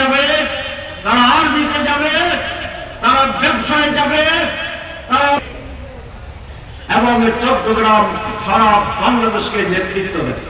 যাবে, তারা আর্মিতে যাবে, তারা ব্যবসায় যাবে, তারা এবং চট্টগ্রাম সারা বাংলাদেশকে নেতৃত্ব দেবে।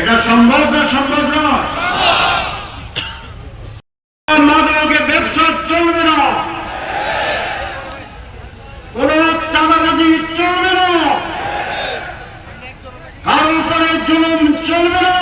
এটা সম্ভব না সম্ভব নয় ব্যবসা চলবে না। কোন চাঁদাবাজি চলবে না। কারও উপরে জুলুম চলবে না।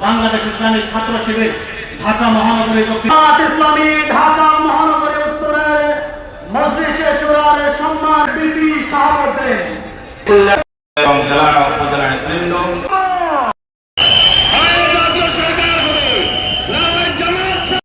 বাংলাদেশ ইসলামী ছাত্র শিবির ঢাকা মহানগরী পক্ষে ইসলামী ঢাকা মহানগরী উত্তরের মজলিসে সুরার সম্মান বিপি সাহাবতে